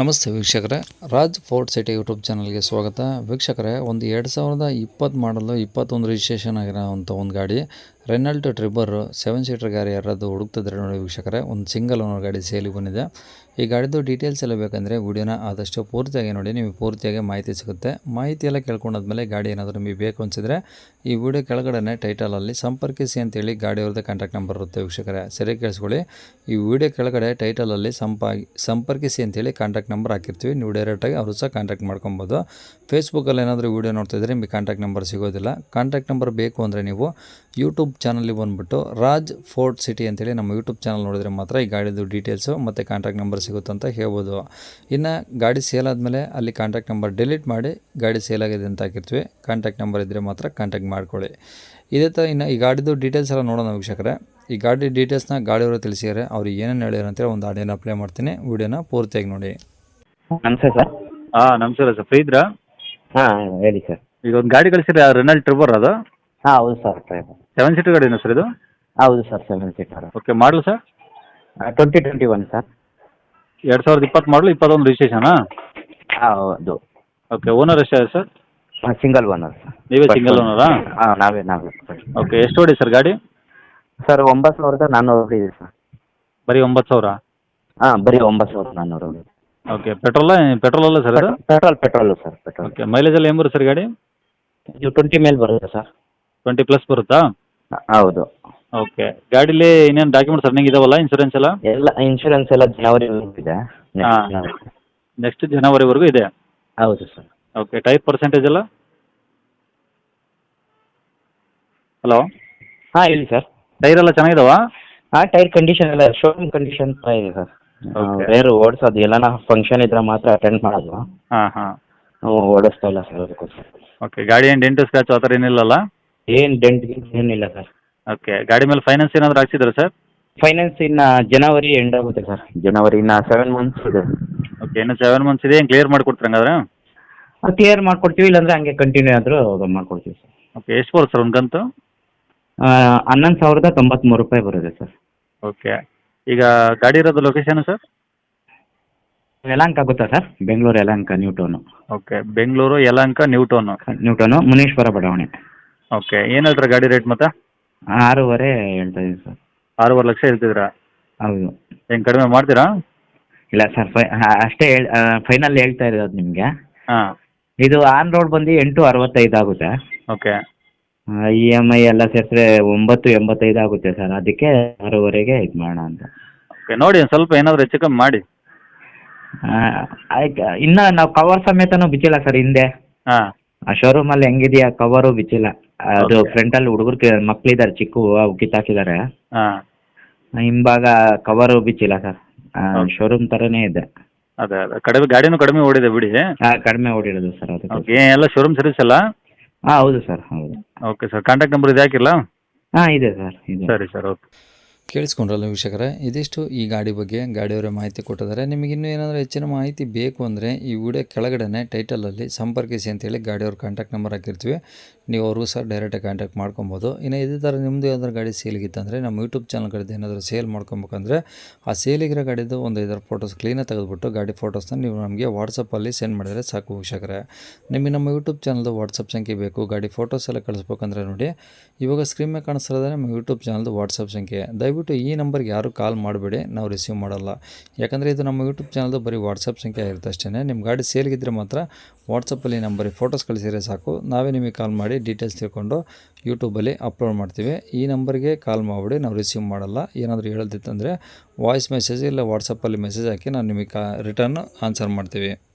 ನಮಸ್ತೆ ವೀಕ್ಷಕರೇ. Raj fort city YouTube ಚಾನಲ್ಗೆ ಸ್ವಾಗತ. ವೀಕ್ಷಕರೇ, ಒಂದು ಎರಡು ಸಾವಿರದ ಇಪ್ಪತ್ತು ಮಾಡಲು ಇಪ್ಪತ್ತೊಂದು ರಿಜಿಸ್ಟ್ರೇಷನ್ ಆಗಿರೋವಂಥ ಒಂದು ಗಾಡಿ. ರೆನಾಲ್ಟ್ ಟ್ರಿಬ್ಬರು ಸೆವೆನ್ ಸೀಟರ್ ಗಾಡಿ ಯಾರಾದ್ರು ಹುಡುಕ್ತಿದ್ರೆ ನೋಡಿ ವೀಕ್ಷಕರೇ, ಒಂದು ಸಿಂಗಲ್ ಓನರ್ ಗಾಡಿ ಸೇಲಿಗೆ ಬಂದಿದೆ. ಈ ಗಾಡಿದು ಡೀಟೇಲ್ಸ್ ಎಲ್ಲ ಬೇಕಂದರೆ ವಿಡಿಯೋನ ಆದಷ್ಟು ಪೂರ್ತಿಯಾಗಿ ನೋಡಿ, ನಿಮಗೆ ಪೂರ್ತಿಯಾಗಿ ಮಾಹಿತಿ ಸಿಗುತ್ತೆ. ಮಾಹಿತಿ ಎಲ್ಲ ಕೇಳ್ಕೊಂಡಾದ್ಮೇಲೆ ಗಾಡಿ ಏನಾದರೂ ನಿಮಗೆ ಬೇಕು ಅನಿಸಿದ್ರೆ ಈ ವಿಡಿಯೋ ಕೆಳಗಡೆ ಟೈಟಲಲ್ಲಿ ಸಂಪರ್ಕಿಸಿ ಅಂತೇಳಿ ಗಾಡಿಯವ್ರದ್ದು ಕಾಂಟ್ಯಾಕ್ಟ್ ನಂಬರ್ ಇರುತ್ತೆ ವೀಕ್ಷಕರೇ. ಸರಿ ಕೇಳಿಸ್ಕೊಳ್ಳಿ. ಈ ವಿಡಿಯೋ ಕೆಳಗಡೆ ಟೈಟಲಲ್ಲಿ ಸಂಪಾಗಿ ಸಂಪರ್ಕಿಸಿ ಅಂತೇಳಿ ಕಾಂಟ್ಯಾಕ್ಟ್ ನಂಬರ್ ಹಾಕಿರ್ತೀವಿ. ನೀವು ಡೈರೆಕ್ಟಾಗಿ ಅವರು ಸಹ ಕಾಂಟ್ಯಾಕ್ಟ್ ಮಾಡ್ಕೊಬೋದು. ಫೇಸ್ಬುಕ್ಕಲ್ಲಿ ಏನಾದರೂ ವೀಡಿಯೋ ನೋಡ್ತಿದ್ರೆ ನಿಮಗೆ ಕಾಂಟ್ಯಾಕ್ಟ್ ನಂಬರ್ ಸಿಗೋದಿಲ್ಲ. ಕಾಂಟ್ಯಾಕ್ಟ್ ನಂಬರ್ ಬೇಕು ಅಂದರೆ ನೀವು ಯೂಟ್ಯೂಬ್ ಚಾನಲ್ಗೆ ಬಂದುಬಿಟ್ಟು ರಾಜ್ ಫೋರ್ಟ್ ಸಿಟಿ ಅಂತೇಳಿ ನಮ್ಮ ಯೂಟ್ಯೂಬ್ ಚಾನಲ್ ನೋಡಿದ್ರೆ ಮಾತ್ರ ಈ ಗಾಡಿದು ಡೀಟೇಲ್ಸು ಮತ್ತು ಕಾಂಟ್ಯಾಕ್ಟ್ ನಂಬರ್ ಸಿಗುತ್ತೆ ಅಂತ ಹೇಳ್ಬೋದು. ಇನ್ನು ಗಾಡಿ ಸೇಲ್ ಆದಮೇಲೆ ಅಲ್ಲಿ ಕಾಂಟ್ಯಾಕ್ಟ್ ನಂಬರ್ ಡಿಲೀಟ್ ಮಾಡಿ ಗಾಡಿ ಸೇಲ್ ಆಗಿದೆ ಅಂತ ಹಾಕಿರ್ತೀವಿ. ಕಾಂಟ್ಯಾಕ್ಟ್ ನಂಬರ್ ಇದ್ದರೆ ಮಾತ್ರ ಕಾಂಟ್ಯಾಕ್ಟ್ ಮಾಡ್ಕೊಳ್ಳಿ. ಇದೇ ಥರ ಇನ್ನು ಈ ಗಾಡಿದು ಡೀಟೇಲ್ಸ್ ಎಲ್ಲ ನೋಡೋಣ ವೀಕ್ಷಕರೇ. ಈ ಗಾಡಿ ಡೀಟೇಲ್ಸ್ನ ಗಾಡಿಯವರು ತಿಳಿಸಿದ್ದಾರೆ. ಅವ್ರು ಏನೇನು ಹೇಳ್ಯಾರ ಅಂತೇಳಿ ಒಂದು ಆಡಿಯೋನ ಅಪ್ಲೈ ಮಾಡ್ತೀನಿ. ವಿಡಿಯೋನ ಪೂರ್ತಿಯಾಗಿ ನೋಡಿ. ನಮಸ್ತೆ ಸರ್. ಹಾಂ ನಮಸ್ಕಾರ ಸರ್. ಫ್ರೀ ಇದ್ರಾ ಹಾಂ ಹೇಳಿ ಸರ್. ಈಗ ಒಂದು ಗಾಡಿ ಕಳಿಸಿದ್ರೆ ರೆನಲ್ಟ್ ಟ್ರಿಬರ್ ಅದು? ಹಾಂ ಹೌದು ಸರ್ ಡ್ರೈವರ್ ಸೆವೆನ್ ಸೀಟರ್ ಗಾಡಿನ ಸರ್ ಇದು? ಹೌದು ಸರ್ ಸೆವೆನ್ ಸೀಟರ್ ಓಕೆ ಮಾಡಲು sir? Twenty twenty one sir. ಎರಡು ಸಾವಿರದ ಇಪ್ಪತ್ತು ಮಾಡಲು ಇಪ್ಪತ್ತೊಂದು ರಿಜಿಸ್ಟ್ರೇಷನಾ ಹೌದು. ಓಕೆ ಓನರ್ ಎಷ್ಟೇ ಸರ್? Single owner sir. ನೀವೇ ಸಿಂಗಲ್ ಓನರಾ ಹಾಂ ನಾವೇ ನಾವೇ. ಓಕೆ ಎಷ್ಟು ಓಡಿ ಸರ್ ಗಾಡಿ? ಸರ್ ಒಂಬತ್ತು ಸಾವಿರದ ನಾನ್ನೂರು ಹೊಡಿದೆ ಸರ್. ಬರೀ ಒಂಬತ್ತು ಸಾವಿರ? ಹಾಂ ಬರೀ ಒಂಬತ್ತು ಸಾವಿರದ ನಾನ್ನೂರು ಓಕೆ ಪೆಟ್ರೋಲ ಪೆಟ್ರೋಲ್ ಅಲ್ಲ ಸರ್ ಅದು petrol petrol sir petrol okay mileage ಎಲ್ಲ ಏನು ಬರುತ್ತೆ ಸರ್ ಗಾಡಿ? ಇದು ಟ್ವೆಂಟಿ ಮೇಲೆ ಬರುತ್ತೆ ಸರ್. ಟ್ವೆಂಟಿ ಪ್ಲಸ್ ಬರುತ್ತಾ? ಹೌದು. ಓಕೆ ಗಾಡಿಲಿ ಇನ್ನೇನು ಡಾಕ್ಯುಮೆಂಟ್ಸ್ ರನ್ನಿಂಗ್ ಇದಾವಲ್ಲ ಇನ್ಶೂರೆನ್ಸ್ ಎಲ್ಲ? ಎಲ್ಲ ಇನ್ಶೂರೆನ್ಸ್ ಎಲ್ಲ ಜನವರಿ ಇದೆ. ಹಾ. ನೆಕ್ಸ್ಟ್ ಜನವರಿವರೆಗೂ ಇದೆ? ಹೌದು ಸರ್. ಓಕೆ ಟೈರ್ ಪರ್ಸೆಂಟೇಜ್ ಎಲ್ಲ? ಹಲೋ ಹಾಂ ಹೇಳಿ ಸರ್. ಟೈರ್ ಎಲ್ಲ ಚೆನ್ನಾಗಿದಾವ? ಹಾಂ ಟೈರ್ ಕಂಡೀಷನ್ ಎಲ್ಲ ಶೋರೂಮ್ ಕಂಡೀಷನ್ ಇದೆ ಸರ್. ಟೈರ್ ಬೇರೆ ಓಡಿಸೋದು ಎಲ್ಲನ ಫಂಕ್ಷನ್ ಇದ್ರೆ ಮಾತ್ರ ಅಟೆಂಡ್ ಮಾಡೋದು. ಹಾಂ ಹಾಂ. ನಾವು ಓಡಿಸ್ತಾ ಇಲ್ಲ ಸರ್ ಅದಕ್ಕೋಸ್ಕರ. ಓಕೆ ಗಾಡಿ ಏನು ಡೆಂಟು ಸ್ಕ್ರಾಚ್ ಆ ಥರ ಏನಿಲ್ಲಲ್ಲ? ಏನು ಡೆಂಟ್ ಗಿಂಟ್ ಏನಿಲ್ಲ ಸರ್ ಓಕೆ ಗಾಡಿ ಮೇಲೆ ಫೈನಾನ್ಸ್ ಏನಾದರೂ ಹಾಕ್ಸಿದ್ರೆ ಸರ್ ಫೈನಾನ್ಸ್ ಇನ್ನು ಜನವರಿ ಎಂಡ್ ಆಗುತ್ತೆ ಸರ್ ಜನವರಿ ಇನ್ನು ಸೆವೆನ್ ಮಂತ್ಸ್ ಇದೆ. ಓಕೆ ಇನ್ನು ಸೆವೆನ್ ಮಂತ್ಸ್ ಇದೆ ಕ್ಲಿಯರ್ ಮಾಡಿಕೊಡ್ತೀರ ಹಂಗಾದ್ರೆ ಕ್ಲಿಯರ್ ಮಾಡ್ಕೊಡ್ತೀವಿ ಇಲ್ಲಾಂದ್ರೆ ಹಂಗೆ ಕಂಟಿನ್ಯೂ ಆದರೂ ಮಾಡ್ಕೊಡ್ತೀವಿ ಸರ್ ಓಕೆ ಎಷ್ಟು ಬರುತ್ತೆ ಸರ್ ಒಂದು ಕಂತು? ಹನ್ನೊಂದು ಸಾವಿರದ ತೊಂಬತ್ಮೂರು ರೂಪಾಯಿ ಬರುತ್ತೆ ಸರ್ ಓಕೆ ಈಗ ಗಾಡಿ ಇರೋದು ಲೊಕೇಶನ್ ಸರ್ ಯಲಹಂಕ ಆಗುತ್ತಾ sir Bengaluru Yelahanka new town okay Bengaluru Yelahanka new town new town Muneshwara Badavane. Okay ಏನು ಹೇಳ್ತಾರೆ ಗಾಡಿ ರೇಟ್ ಮತ್ತೆ? ಆರೂವರೆ ಹೇಳ್ತಾ ಇದ್ದೀನಿ ಸರ್. ಆರೂವರೆ ಲಕ್ಷ ಹೇಳ್ತಿದ್ದೀರಾ? ಹೌದು. ಹೆಂಗೆ ಕಡಿಮೆ ಮಾಡ್ತೀರಾ? ಇಲ್ಲ ಸರ್ ಫೈ ಅಷ್ಟೇ ಹೇಳ್ ಫೈನಲ್ ಹೇಳ್ತಾ ಇರೋದು ನಿಮಗೆ. ಹಾಂ. ಇದು ಆನ್ ರೋಡ್ ಬಂದು ಎಂಟು ಅರವತ್ತೈದು ಆಗುತ್ತೆ. ಓಕೆ ಇ ಎಂ ಐ ಎಲ್ಲ ಸೇರಿದ್ರೆ ಒಂಬತ್ತು ಎಂಬತ್ತೈದು ಆಗುತ್ತೆ ಸರ್. ಅದಕ್ಕೆ ಆರೂವರೆಗೆ ಇದು ಮಾಡೋಣ ಅಂತ. ಓಕೆ ನೋಡಿ ಒಂದು ಸ್ವಲ್ಪ ಏನಾದರೂ ಹೆಚ್ಚು ಕಮ್ಮಿ ಮಾಡಿ. ಆಯ್ತು ಇನ್ನು ನಾವು ಕವರ್ ಸಮೇತನೂ ಬಿಚ್ಚಿಲ್ಲ ಸರ್ ಹಿಂದೆ. ಹಾಂ. ಆ ಶೋರೂಮಲ್ಲಿ ಹೆಂಗಿದೆಯಾ ಕವರು ಬಿಚ್ಚಿಲ್ಲ. ಅದು ಫ್ರಂಟ್ ಅಲ್ಲಿ ಹುಡುಗರು ಮಕ್ಕಳಿದ್ದಾರೆ ಚಿಕ್ಕ ಅವು ಕಿತ್ತಾಕಿದ್ದಾರೆ ಹಾಂ. ಹಿಂಭಾಗ ಕವರು ಬಿಚ್ಚಿಲ್ಲ ಸರ್. ಶೋರೂಮ್ ಥರನೇ ಇದೆ. ಅದೇ ಅದೇ. ಕಡಿಮೆ ಗಾಡಿನೂ ಕಡಿಮೆ ಓಡಿದೆ ಬಿಡಿ. ಹಾ ಕಡಿಮೆ ಓಡಿರೋದು ಸರ್ ಓಕೆ ಎಲ್ಲ ಶೋರೂಮ್ ಸರ್ವಿಸ್ ಅಲ್ಲ? ಹಾಂ ಹೌದು ಸರ್ ಹೌದು. ಓಕೆ ಸರ್ ಕಾಂಟ್ಯಾಕ್ಟ್ ನಂಬರ್ ಇದೆ ಹಾಕಿಲ್ಲ ಹಾಂ ಇದೆ ಸರ್ ಇದೆ. ಸರಿ ಸರ್ ಓಕೆ ಕೇಳಿಸ್ಕೊಂಡ್ರಲ್ಲ ವೀಕ್ಷಕರೇ ಇದಿಷ್ಟು ಈ ಗಾಡಿ ಬಗ್ಗೆ ಗಾಡಿಯವರ ಮಾಹಿತಿ ಕೊಟ್ಟಿದ್ದಾರೆ. ನಿಮಗೆ ಇನ್ನೂ ಏನಾದರೂ ಹೆಚ್ಚಿನ ಮಾಹಿತಿ ಬೇಕು ಅಂದರೆ ಈ ವಿಡಿಯೋ ಕೆಳಗಡೆ ಟೈಟಲಲ್ಲಿ ಸಂಪರ್ಕಿಸಿ ಅಂತೇಳಿ ಗಾಡಿಯವ್ರ ಕಾಂಟ್ಯಾಕ್ಟ್ ನಂಬರ್ ಹಾಕಿರ್ತೀವಿ. ನೀವು ಅವ್ರಿಗೂ ಸಹ ಡೈರೆಕ್ಟಾಗಿ ಕಾಂಟ್ಯಾಕ್ಟ್ ಮಾಡ್ಕೊಬೋದು. ಇನ್ನು ಇದೇ ಥರ ನಿಮ್ಮದು ಯಾವ್ದಾದ್ರು ಗಾಡಿ ಸೇಲಿಗಿತ್ತಂದರೆ ನಮ್ಮ ಯೂಟ್ಯೂಬ್ ಚಾನಲ್ ಕಡೆದು ಏನಾದರೂ ಸೇಲ್ ಮಾಡ್ಕೊಬೇಕಂದ್ರೆ ಆ ಸೇಲಿಗಿರೋ ಗಾಡಿದು ಒಂದು ಇದರ ಫೋಟೋಸ್ ಕ್ಲೀನಾಗಿ ತೆಗೆದುಬಿಟ್ಟು ಗಾಡಿ ಫೋಟೋಸ್ನ ನೀವು ನಮಗೆ ವಾಟ್ಸಪ್ಪಲ್ಲಿ ಸೆಂಡ್ ಮಾಡಿದರೆ ಸಾಕು ವೀಕ್ಷಕರೇ. ನಿಮಗೆ ನಮ್ಮ ಯೂಟ್ಯೂಬ್ ಚಾನಲ್ದು ವಾಟ್ಸಪ್ ಸಂಖ್ಯೆ ಬೇಕು. ಗಾಡಿ ಫೋಟೋಸ್ ಎಲ್ಲ ಕಳಿಸ್ಬೇಕಂದ್ರೆ ನೋಡಿ. ಇವಾಗ ಸ್ಕ್ರೀನ್ ಮೇಲೆ ನಮ್ಮ ಯೂಟ್ಯೂಬ್ ಚಾನಲ್ದು ವಾಟ್ಸಪ್ ಸಂಖ್ಯೆ. ದಯವಿಟ್ಟು ಈ ನಂಬರ್ಗೆ ಯಾರು ಕಾಲ್ ಮಾಡಬೇಡಿ. ನಾವು ರಿಸೀವ್ ಮಾಡಲ್ಲ. ಯಾಕಂದರೆ ಇದು ನಮ್ಮ ಯೂಟ್ಯೂಬ್ ಚಾನಲ್ದು ಬರೀ ವಾಟ್ಸಪ್ ಸಂಖ್ಯೆ ಆಗಿರುತ್ತೆ ಅಷ್ಟೇ ನಿಮ್ಮ ಗಾಡಿ ಸೇಲ್ಗಿದ್ರೆ ಮಾತ್ರ ವಾಟ್ಸಪ್ಪಲ್ಲಿ ನಂಬರಿಗೆ ಫೋಟೋಸ್ ಕಳಿಸಿದ್ರೆ ಸಾಕು. ನಾವೇ ನಿಮಗೆ ಕಾಲ್ ಮಾಡಿ ಡೀಟೇಲ್ಸ್ ತಿಳ್ಕೊಂಡು ಯೂಟ್ಯೂಬಲ್ಲಿ ಅಪ್ಲೋಡ್ ಮಾಡ್ತೀವಿ. ಈ ನಂಬರ್ಗೆ ಕಾಲ್ ಮಾಡಿಬಿಡಿ, ನಾವು ರಿಸೀವ್ ಮಾಡಲ್ಲ. ಏನಾದರೂ ಹೇಳೋದಿತ್ತಂದರೆ ವಾಯ್ಸ್ ಮೆಸೇಜ್ ಇಲ್ಲ ವಾಟ್ಸಪ್ಪಲ್ಲಿ ಮೆಸೇಜ್ ಹಾಕಿ ನಾನು ನಿಮಗೆ ಕಾ ರಿಟರ್ನ್ ಆನ್ಸರ್ ಮಾಡ್ತೀವಿ.